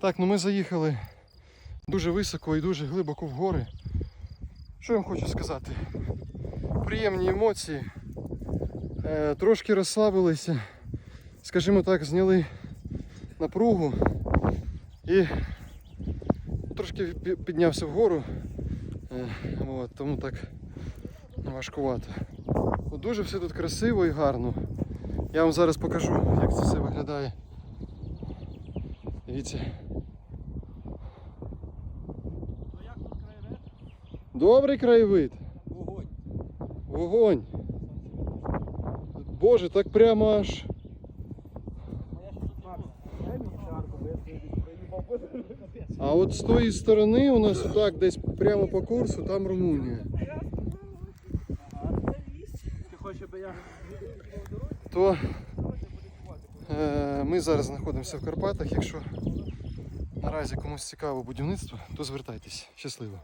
Так, ну ми заїхали дуже високо і дуже глибоко в гори. Що я вам хочу сказати? Приємні емоції. Е, трошки розслабилися, скажімо так, зняли напругу і трошки піднявся вгору. Е, от, тому так важкувато. Дуже все тут красиво і гарно. Я вам зараз покажу, як це все виглядає. Дивіться. Добрий краєвид. Вогонь. Вогонь. Боже, так прямо аж. А от з тої сторони у нас так десь прямо по курсу, там Румунія. Ти хочеш, я То ми зараз знаходимося в Карпатах. Якщо наразі комусь цікаво будівництво, то звертайтесь. Щасливо.